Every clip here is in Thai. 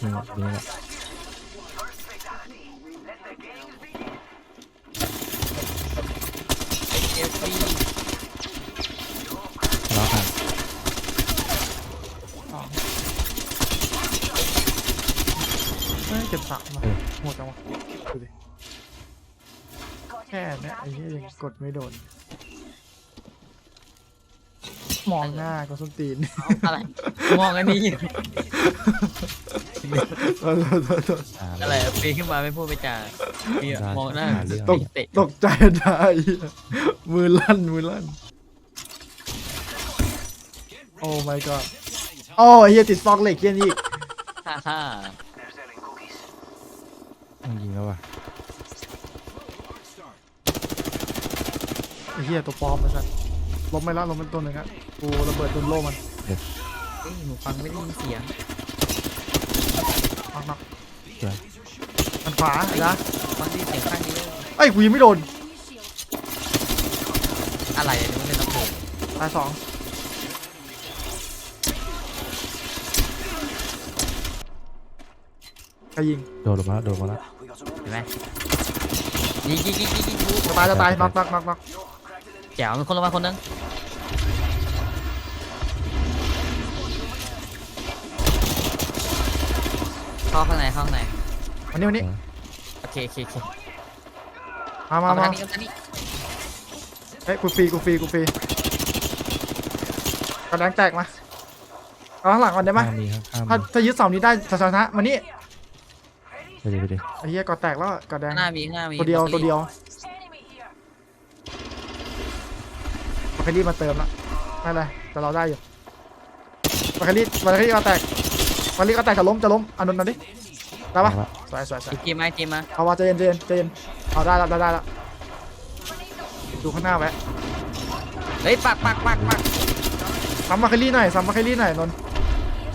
นี่แหละนี่แหละเอฟซีทะเลาะกันเฮ้ยเก็บสามว่ะโหดจังวะดูดิแค่เนี้ยไอ้เหี้ยยังกดไม่โดน มองหน้าก็ส้นตีนเอาอะไรมองอันนี้อยู่โทษโทษโทษโทษอ่าอะไรปีนขึ้นมาไม่พูดไม่จาปีนมองหน้าเรื่องตกเตะตกใจได้เหี้ยมือลั่นมือลั่น โอ้ my god โอ้เฮียติดซอกเหล็กเฮียนี่ฮ่าฮ่าต้องยิงแล้วว่ะไอ้เฮียตัวปลอมมาสัตว์ล้มไม่ละล้มเป็นตัวหนึ่งอะ กูระเบิดตุนโล่มันเอ้ยหนูฟังไม่ได้ยินเสียงนักนักเดี๋ยวมันขวาไอ้นะฟังได้ยินเสียงข้างนี้ไอ้ยกูยังไม่โดนอะไรอันนี้มันเป็นลำโพงตายสองใครยิงโดนลงมาแล้วโดนมาแล้วเห็นไหมยิงยิงยิงยิงยิงจะตายจะตายน็อกน็อกน็อกน็อกแจ๋วมีคนลงมาคนนึง เข้าข้างในเข้าข้างในวันนี้วันนี้โอเคโอเคโอเคมามาเอามามาทางนี้เอาทางนี้เฮ้ยกูฟรีกูฟรีกูฟรีกระแดงแตกมาเอาข้างหลังก่อนได้ไหมข้างมีข้างข้างถ้ามีถ้ายึดเสานี้ได้ชนะมานี่ไปดิไปดิไอ้เหี้ยกอแตกแล้วกอแดง ข้างหน้ามีข้างหน้ามีตัวเดียวตัวเดียวมาคารีมาเติมละไม่เป็นไรแต่เราได้อยู่มาคารีมาคารีกอแตกมาคารีกอแตกจะล้มจะล้มอานนท์มาดิ ได้ปะเอาละสวยสวยสวยอีกทีมไหมทีมมาเอาว่าใจเย็นใจเย็นใจเย็นเอาได้แล้วได้ได้แล้วดูข้างหน้าไว้เฮ้ยปักปักปักปักซ้ำมาคารีหน่อยซ้ำมาคารีหน่อยนนท์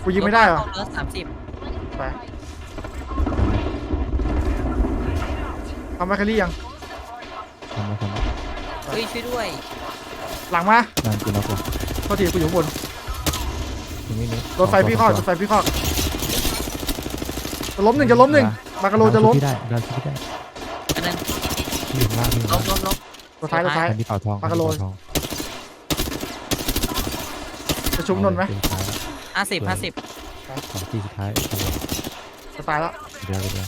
กูยิงไม่ได้เหรอเลือสามสิบไปซ้ำมาคารียังทำมาทำมาเฮ้ยช่วยด้วยหลังมานั่นกูน็อกว่ะโทษทีกูอยู่ข้างบนตรงนี้นี่รถไฟพี่ข้อรถไฟพี่ข้อ จะล้มหนึ่งจะล้มหนึ่งมากาโลจะล้มดันได้ดันที่ได้อันนั้นที่อยู่ข้างล่างนี่ล้มล้มล้มตัวท้ายตัวท้าย อันนี้เป่าทองปากกะโลอันนี้เป่าทองจะชุบนนท์ไหมเป็นท้ายแล้วห้าสิบห้าสิบสองที่สุดท้ายจะตายแล้วเดี๋ยวเดี๋ยว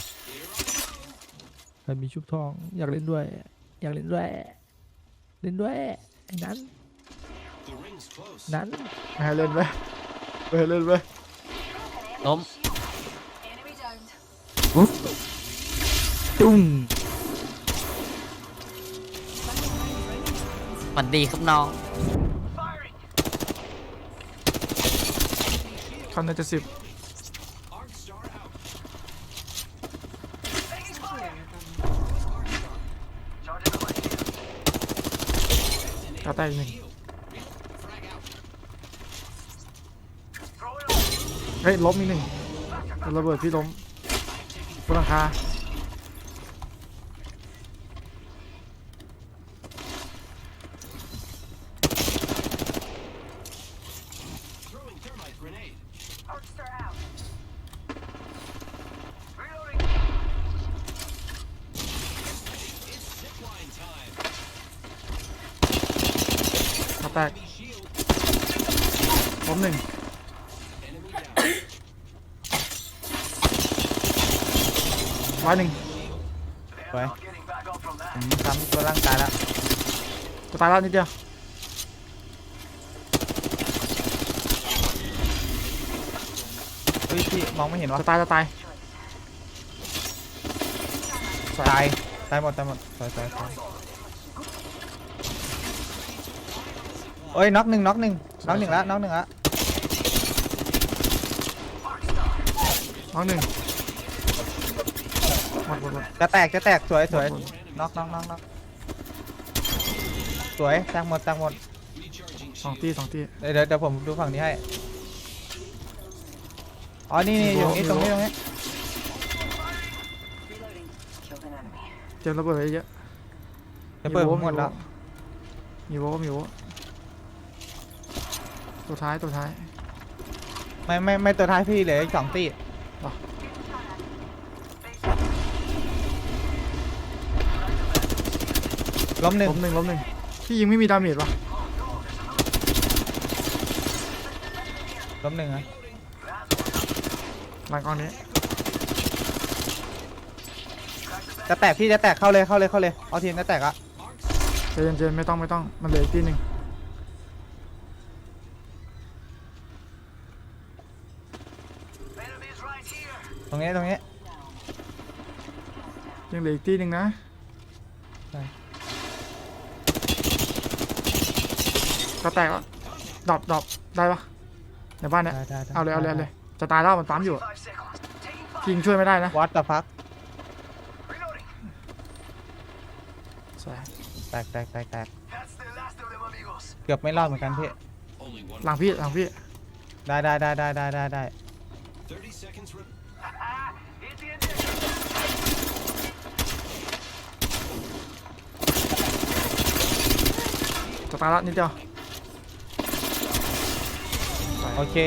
ใครมีชุบทองอยากเล่นด้วย อยากเล่นด้วย เล่นด้วยไอ้นั้นนั้นไม่ให้เล่นไปไม่ให้เล่นไปล้ม ตุ้มหวัดดีครับน้องคันน่าจะสิบกาแตกอีกหนึ่งเฮ้ยล้มอีกหนึ่งระเบิดพี่ล้ม บนหลังคากาแตกล้มหนึ่ง ร้อยหนึ่งไปผมทำตัวร่างกายแล้วจะตายแล้วนิดเดียวเฮ้ยพี่มองไม่เห็นวะจะตายจะตายตายตายหมดตายหมดตายตายตายเอ้ยน็อกหนึ่งน็อกหนึ่งน็อกหนึ่งละน็อกหนึ่งละน้องหนึ่งหม ดหมดหมดจะแตกจะแตกสวยสวยน็อกน็อกน็อกน็อกสวยแตกหมดแตกหมดสองตีสองตีเดี๋ยวเดี๋ยวเดี๋ยวผมดูฝั่งนี้ให้อ๋อนี่นี่อยู่นี่ตรงนี้ตรงนี้เตรียมระเบิดไว้เยอะจะเปิดผมหมดแล้วมีโวมีโวตัวท้ายตัวท้ายไม่ไม่ไม่ตัวท้ายพี่เหลืออีกสองตี หรอ ล้มหนึ่งล้มหนึ่งล้มหนึ่งพี่ยิงไม่มีดาเมจวะล้มหนึ่งนะหลังกองนี้จะแตกพี่จะแตกเข้าเลยเข้าเลยเข้าเลยเอาทีมจะแตกอะใจเย็นๆไม่ต้องไม่ต้องมันเหลืออีกทีหนึ่งตรงนี้ตรงนี้ยังเหลืออีกทีหนึ่งนะ ใช่ ก็แตกแล้วดรอปดรอปได้ปะในบ้านเนี้ยได้ได้ได้เอาเลยเอาเลยเอาเลยจะตายแล้วมันปั๊มอยู่อะยิงช่วยไม่ได้นะวัดตะฟักสวยแตกแตกแตกแตกเกือบไม่รอดเหมือนกันพี่ หลังพี่หลังพี่ได้ได้ได้ได้ได้ได้ได้จะตายแล้วนิดเดียว โอเค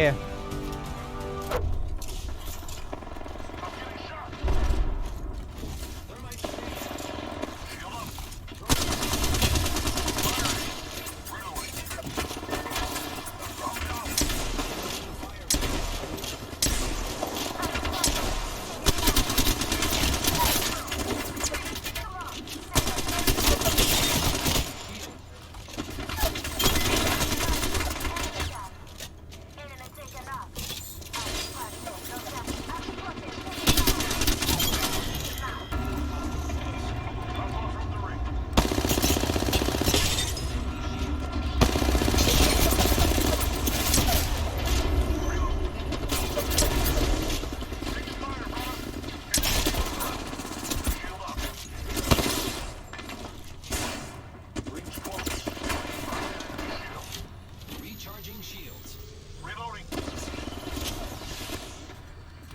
Reloading.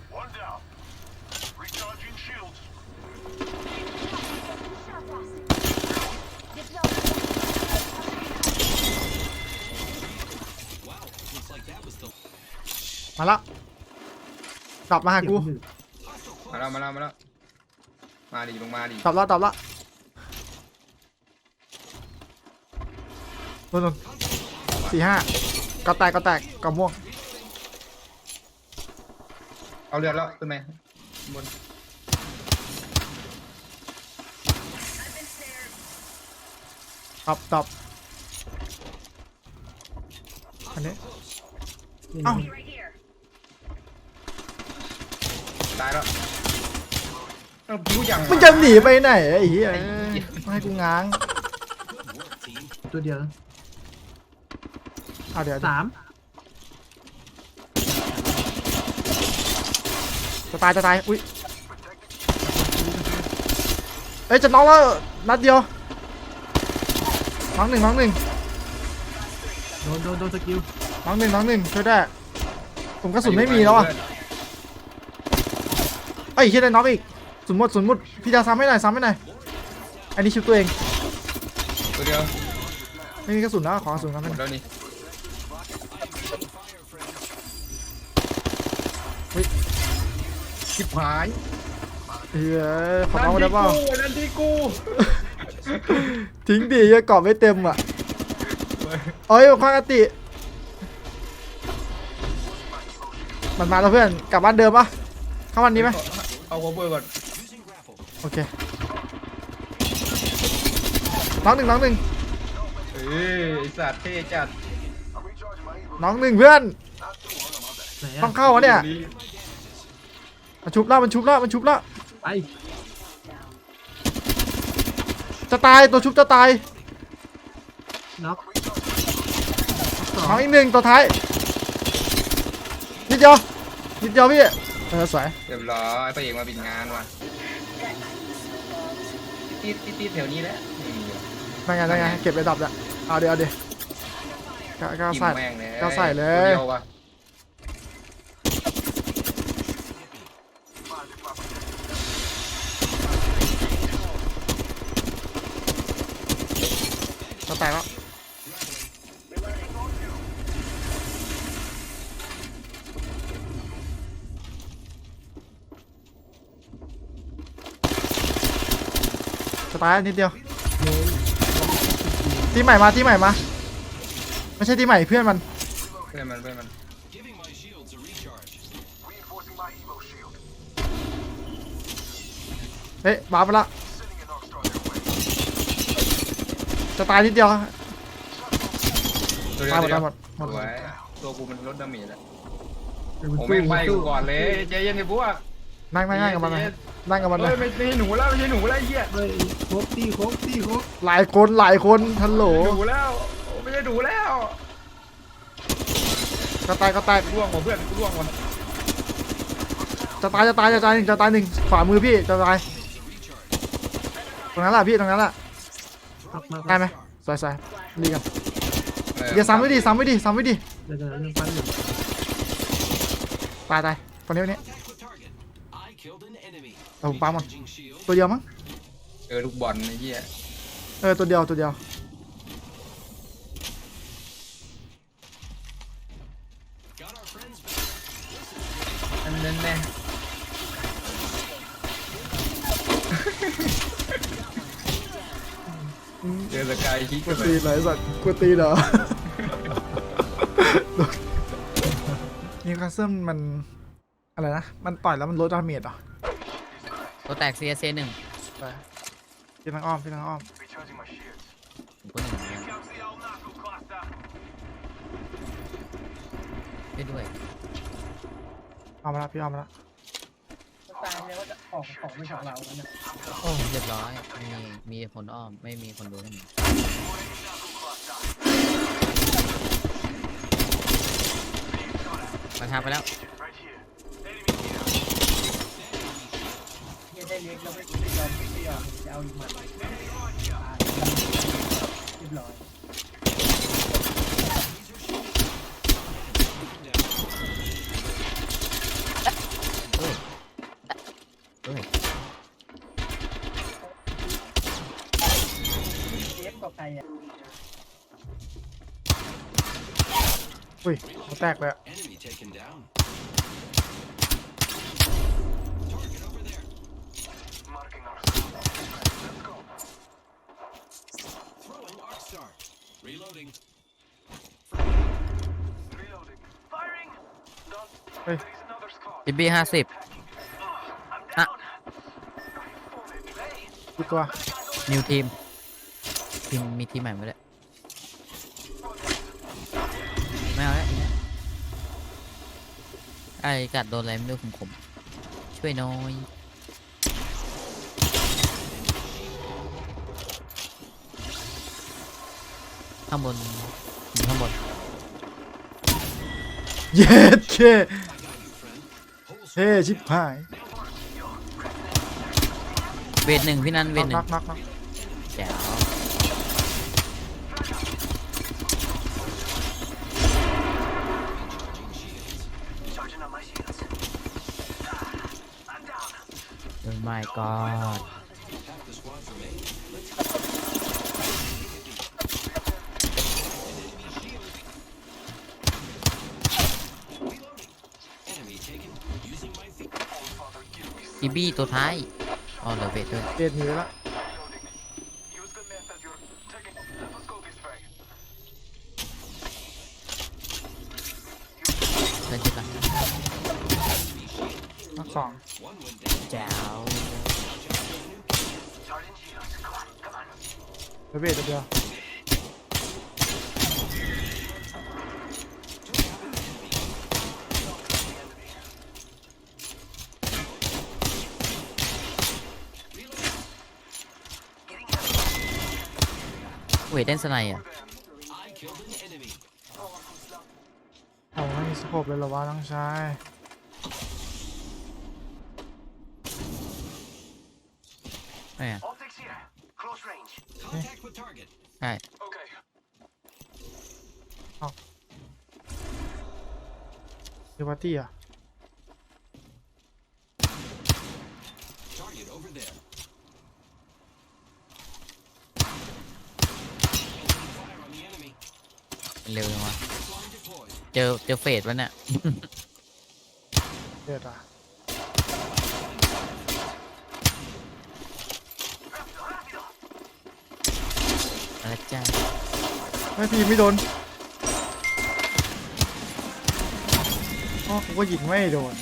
One down. Recharging shields. มาละกลับมาหากูมาแล้วมาแล้วมาแล้วมาดิลงมาดิกลับละกลับละนู่นนู่นสี่ห้าก็แตกก็แตกก็ม่วง เอาเรือแล้วขึ้นไหมบนกลับกลับอันนี้เอ้า ตายแล้วเอ้าพิ้วยังมันจะหนีไปไหนไอ้เหี้ยไม่ให้กูง้าง ตัวเดียวนะเอาเดี๋ยวเดี๋ยวสามจะตายจะตาย อุ้ยเอ้ยจะน็อกแล้วนัดเดียวน้องหนึ่งน้องหนึ่งโดนโดนโดนสกิลน้องหนึ่งน้องหนึ่งช่วยได้ผมกระสุนไม่มีแล้วอะเอ้ยเฮียได้น็อกอีกสุนหมดสุนหมดพี่จะซ้ำให้หน่อยซ้ำให้หน่อยอันนี้ชิวตัวเองตัวเดียวไม่มีกระสุนแล้วขอกระสุนกันหมไม่ดแล้วนี่ชิบหายเฮ้ยขอน้องมาได้เปล่านั่นที่กูทิ้งดิยังกรอบไม่เต็มอะเอ้ยควางอติ มันมาแล้วเพื่อนกลับบ้านเดิมปะเข้าวันนี้ไหม เอาโคเวอร์ก่อนโอเคน้องหนึ่งน้องหนึ่งเอ้ยไอ้สัตว์เท่จัดน้องหนึ่งเพื่อน ไหนต้ออะงเข้าวะเนี่ยมันชุบแล้วมันชุบแล้วมันชุบแล้วไปจะตายตัวชุบจะตายน็อกสอน้องงอีกหนึ่งตัวท้ายนิดเดียวนิดเดียวพี่ เออสวยเรียบร้อยพระเอกมาปิดงานว่ะติดติดติดแถวนี้แหละไม่มีหรอกนั่นไงนั่นไงเก็บไปดับแล้วเอาเดี๋ยวเอาเดี๋ยวกล้ากล้าจิ้มใส่แม่งเลยก็ใส่เลยตัวเดียวว่ะจะแตกแล้ว ตายแล้วนิดเดียวที่ใหม่มาที่ใหม่มาไม่ใช่ที่ใหม่เพื่อนมันเพื่อนมันเพื่อนมัน Giving my shields a recharge. Reinforcing my Evo shield. เฮ้ยบ้าร์ปไปละ Sending an arc star their way. จะตายนิดเดียวตัวเดียตายวหมตัวดเดีตายยวหมดหมดสวยตัวกูมันลดดาเมจแล้วเดี๋ยวมันผมสู้แม่งไปมันกูสู้ก่อนเลยใจเย็นดิพวก นั่งนั่งนั่งกับมันเลยนั่งกับมันเลเฮ้ยยไม่ไม่ใช่หนูแล้วไม่ใช่หนูแล้วไอ้เหี้ยเฮ้ยโคกตีโคกตีโคกหลายคนหลายคนฮัลโหลหนูแล้วโอ้ไม่ใช่หนูแล้วจะตายก็ตายร่วงว่ะเพื่อนร่วงว่ะจะตายจะตายจะตายหนึ่งจะตายหนึ่งขวามือพี่จะตายตรงนั้นแหละพี่ตรงนั้นแหละพักมาได้ไหมสวยสวยดีกันเดี๋ยวซ้ำไว้ดิซ้ำไว้ดิซ้ำไว้ดิเดี๋ยวเดี๋ยวเรื่องฟันอยู่ตายตายคนนี้คนนี้ Contact with target. I killed an enemy. เอาผมปั๊มมัน Recharging shield. ตัวเดียวมั้งเออลูกบอลไอ้เหี้ยเออตัวเดียวตัวเดียว Got our friends back. อันนั้นแน่เจอสกายคิกกกันเลตียไหนสัตว์กตีเหรอ นิวคาสเซิลมัน อะไรนะ มันต่อยแล้วมันลดดาเมจเหรอ ตัวแตก CSA หนึ่งไปพี่ทางอ้อมพี่ทางอ้อม Recharging my shields. ตัวหนึ่งเหมือนกัน Comes the old knuckle cluster. ไปด้วยเอามาละพี่เอามาละโอ้เรียบร้อย มีมีคนอ้อม ไม่มีคนดูให้หมดมาทำไปแล้ว Right here. Enemy here. เลยไม่ยอ้ยเอ้ยอุ้ยหัวแตกเลยอะ บบี้ห้าสิบ I'm Ah. down. Hey. กี่ตัวนิวทีม ทีม มีทีมใหม่มาด้วยไม่เอาแล้วไอ้เนี่ยไอ้กัดโดนอะไรไม่รู้ผมผมๆช่วยหน้อยข้างบนอยู่ข้างบน เย็ดเค เท่ชิบหายเวทหนึ่งพี่นันเวน็อทกหนึ่น็องกน็อกน็อกแจ๋ว Charging on my shields. I'm down. โอ้ my god give me จิบบี้ตัวท้ายอ๋อเหลือเวทด้วยเจ็ดหนีไปละ reloading. Use the method you're taking. Let's go this way. เล่นจิบละน็อกสอง One went down. แจ๋ว Charging shields. Come on, come on. เดี๋ยวเบสตัวเดียว เวทเล่นสไนด์อะ I killed an enemy. เอาไม่มีสโคปเลยเหรอวะน้องชายไม่อะ Optics here. Close range. Contact with target. ใช่ Okay. เดวาตี้อะ เร็วจังวะ Line deployed. เจอเจอเฟดวะเนี่ย เด็ดอะอะไรจ้า Target ไม่พี่ไม่โดนอ๋อกูก็ยิงไม่โดน